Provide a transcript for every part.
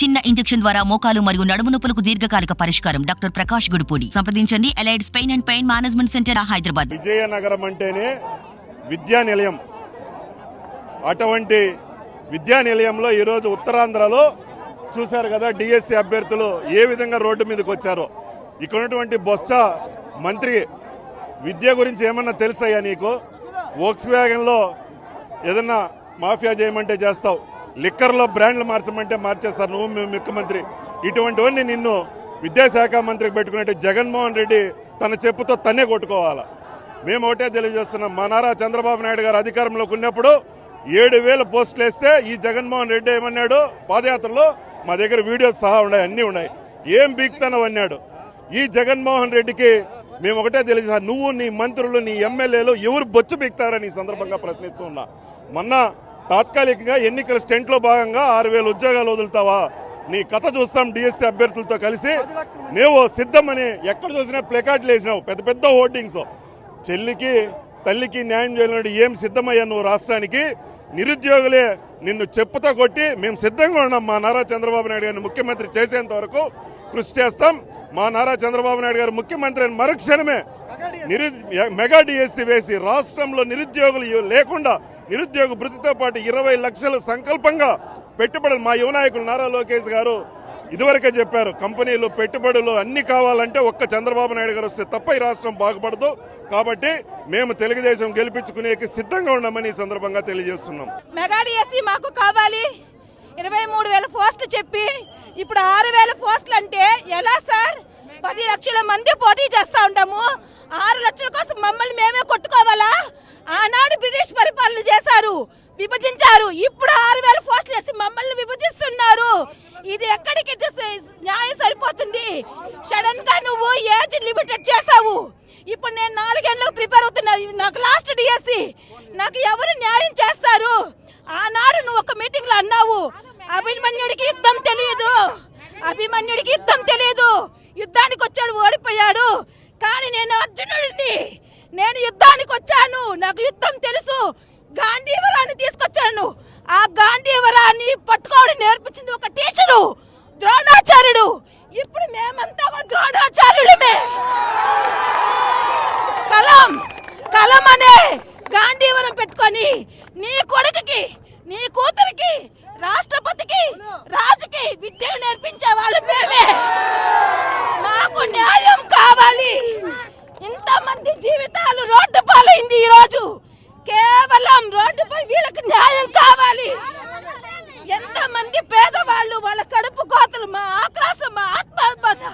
చిన్న ఇంజెక్షన్ ద్వారా మోకాలు మరియు నడుము నొప్పులకు దీర్ఘకాలిక పరిష్కారం. డాక్టర్ ప్రకాష్ గుడిపూడి. సంప్రదించండి. Allied pain and pain management centre Hyderabad. Vizianagaram అంటేనే విద్యా నిలయం అటువంటి విద్యా నిలయంలో ఈరోజు ఉత్తరాంధ్రలో చూశారు కదా డిఎస్సి అభ్యర్థులు ఏ విధంగా రోడ్డు మీదకి వచ్చారో. ఇక్కడ ఉన్నటువంటి బొత్స మంత్రి విద్య గురించి ఏమన్నా తెలుసయ్యా నీకు? వోక్స్ వ్యాగన్లో ఏదన్నా మాఫియా చేయమంటే చేస్తావు. లిక్కర్లో బ్రాండ్లు మార్చమంటే మార్చేస్తారు. నువ్వు మేము ముఖ్యమంత్రి. ఇటువంటివన్నీ నిన్ను విద్యాశాఖ మంత్రికి పెట్టుకున్నట్టు జగన్మోహన్ రెడ్డి తన చెప్పుతో తన్నే కొట్టుకోవాలా? మేము ఒకటే తెలియజేస్తున్నాం. మా నారా చంద్రబాబు నాయుడు గారు అధికారంలోకి ఉన్నప్పుడు ఏడు వేల పోస్టులు వేస్తే ఈ జగన్మోహన్ రెడ్డి ఏమన్నాడు? పాదయాత్రలో మా దగ్గర వీడియోస్ సహా ఉన్నాయి అన్నీ ఉన్నాయి. ఏం బీక్తనం అన్నాడు? ఈ జగన్మోహన్ రెడ్డికి మేము ఒకటే తెలియజేసా నువ్వు నీ మంత్రులు నీ ఎమ్మెల్యేలు ఎవరు బొచ్చు బీక్తారని ఈ సందర్భంగా ప్రశ్నిస్తూ ఉన్నా. మొన్న తాత్కాలికంగా ఎన్నికల స్టెంట్లో భాగంగా ఆరు వేల ఉద్యోగాలు వదులుతావా? నీ కథ చూస్తాం డిఎస్సీ అభ్యర్థులతో కలిసి. నీవు సిద్ధమని ఎక్కడ చూసినా ప్లెకార్డులు వేసినావు. పెద్ద పెద్ద హోర్డింగ్స్. చెల్లికి తల్లికి న్యాయం చేయలేడు ఏం సిద్ధమయ్యా నువ్వు రాష్ట్రానికి? నిరుద్యోగులే నిన్ను చెప్పుతో కొట్టి మేము సిద్ధంగా ఉన్నాం మా నారా చంద్రబాబు నాయుడు గారిని ముఖ్యమంత్రి చేసేంత వరకు. కృషి చేస్తాం. మా నారా చంద్రబాబు నాయుడు గారు ముఖ్యమంత్రి అని మరుక్షణమే. నిరు మెగా డిఎస్సీ వేసి రాష్ట్రంలో నిరుద్యోగులు లేకుండా నిరుద్యోగ భృతితో పాటు ఇరవై లక్షల సంకల్పంగా పెట్టుబడులు మా యువ నాయకులు నారా లోకేష్ గారు ఇదివరకే చెప్పారు కంపెనీలు పెట్టుబడులు అన్ని కావాలంటే ఒక్క చంద్రబాబు నాయుడు గారు వస్తే తప్ప ఈ రాష్ట్రం బాగుపడదు. కాబట్టి మేము తెలుగుదేశం గెలిపించుకునేకి సిద్ధంగా ఉన్నామని ఈ సందర్భంగా తెలియజేస్తున్నాం. మెగా మాకు కావాలి. ఇరవై మూడు వేల పోస్టులు చెప్పి ఇప్పుడు ఆరు వేల పోస్టులు అంటే ఎలా సార్? పది లక్షల మంది పోటీ చేస్తా ఉంటాము. ఆరు లక్షల కోసం మమ్మల్ని మేమే కొట్టుకోవాలా? ఆనాడు బ్రిటిష్ పరిపాలన చేశారు విభజించారు. ఇప్పుడు ఆరు వేల పోస్టులు వేసి మమ్మల్ని విభజిస్తున్నారు. ఇది ఎక్కడికి న్యాయం సరిపోతుంది? సడన్గా నువ్వు ఏజ్ లిమిటెడ్ చేసావు ఇప్పుడు నేను నాలుగేళ్ళకు ప్రిపేర్ అవుతున్నా. ఇది నాకు లాస్ట్ డిఎస్సి నాకు ఎవరు న్యాయం చేస్తారు? ఆనాడు నువ్వు ఒక మీటింగ్లో అన్నావు అభిమన్యుడికి యుద్ధం తెలియదు అభిమన్యుడికి యుద్ధం తెలియదు యుద్ధానికి వచ్చాడు ఓడిపోయాడు. కానీ నేను అర్జునుడిని నేను యుద్ధానికి వచ్చాను. నాకు యుద్ధం తెలుసు. గాంధీవరాన్ని తీసుకొచ్చాను. ఆ గాంధీవరాన్ని పట్టుకోవడం నేర్పించింది ఒక టీచరు ద్రోణాచార్యుడు. ఇప్పుడు మేమంతా కూడా ద్రోణాచార్యుడమే కలం కలం అనే గాంధీవరం పెట్టుకొని నీ కొడుకుకి నీ కూతురికి రాష్ట్రపతికి రాజుకి విద్యను నేర్పించే వాళ్ళు మేమే మాకు న్యాయం కావాలి ఇంతమంది జీవితాలు రోడ్డు ఈరోజు రోజు కేవలం రోడ్డుపై వీళ్ళకి న్యాయం కావాలి. ఎంతమంది పేదవాళ్ళు వాళ్ళ కడుపు కోతలు మా ఆక్రాసం మా ఆత్మహత్య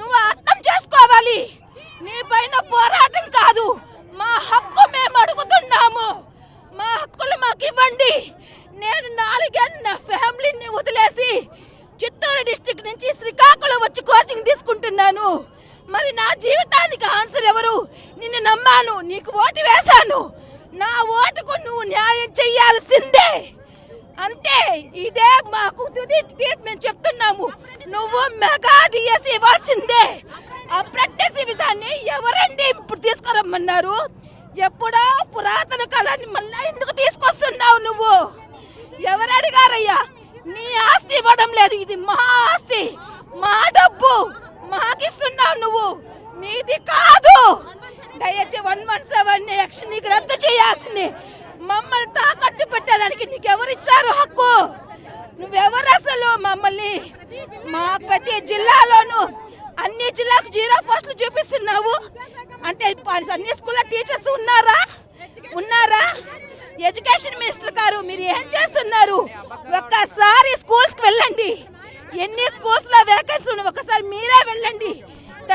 నువ్వు అర్థం చేసుకోవాలి. నీ పైన పోరాటం కాదు మా హక్కు మేము అడుగుతున్నాము. మా హక్కులు మాకు ఇవ్వండి. నేను నాలుగేళ్ళు నా ఫ్యామిలీని వదిలేసి చిత్తూరు డిస్టిక్ నుంచి శ్రీకాకుళం వచ్చి కోచింగ్ తీసుకుంటున్నాను. మరి నా జీవితానికి ఆన్సర్ ఎవరు? నిన్ను నమ్మాను నీకు ఓటు వేశాను. నా ఓటుకు నువ్వు న్యాయం చెయ్యాల్సిందే. అంతే ఇదే మాకు తుది తీర్పు మేము చెప్తున్నాము. నువ్వు మెగా డిఎస్ ఇవ్వాల్సిందే. అప్రెంటిస్ విధాన్ని ఎవరండి ఇప్పుడు తీసుకురమ్మన్నారు? ఎప్పుడో పురాతన కాలాన్ని మళ్ళా ఎందుకు తీసుకొస్తున్నావు నువ్వు? ఎవరు అడిగారయ్యా? నీ ఆస్తి ఇవ్వడం లేదు ఇది మా ఆస్తి. మా డబ్బు మాకిస్తున్నావు నువ్వు. నీది కాదు. దయచేసి వన్ వన్ సెవెన్ యాక్షన్ నీకు రద్దు చేయాల్సింది. మమ్మల్ని తాకట్టు పెట్టడానికి నీకు ఎవరిచ్చారు హక్కు? నువ్వెవరు అసలు మమ్మల్ని? మా ప్రతి జిల్లాలోనూ అన్ని జిల్లాకు జీరో పోస్టులు చూపిస్తున్నావు. అంటే అన్ని స్కూల్లో టీచర్స్ ఉన్నారా? ఉన్నారా? ఎడ్యుకేషన్ మినిస్టర్ గారు మీరు ఏం చేస్తున్నారు? ఒక్కసారి స్కూల్స్కి వెళ్ళండి. ఎన్ని స్కూల్స్లో వేకెన్సీ ఉన్నాయి ఒకసారి మీరే వెళ్ళండి.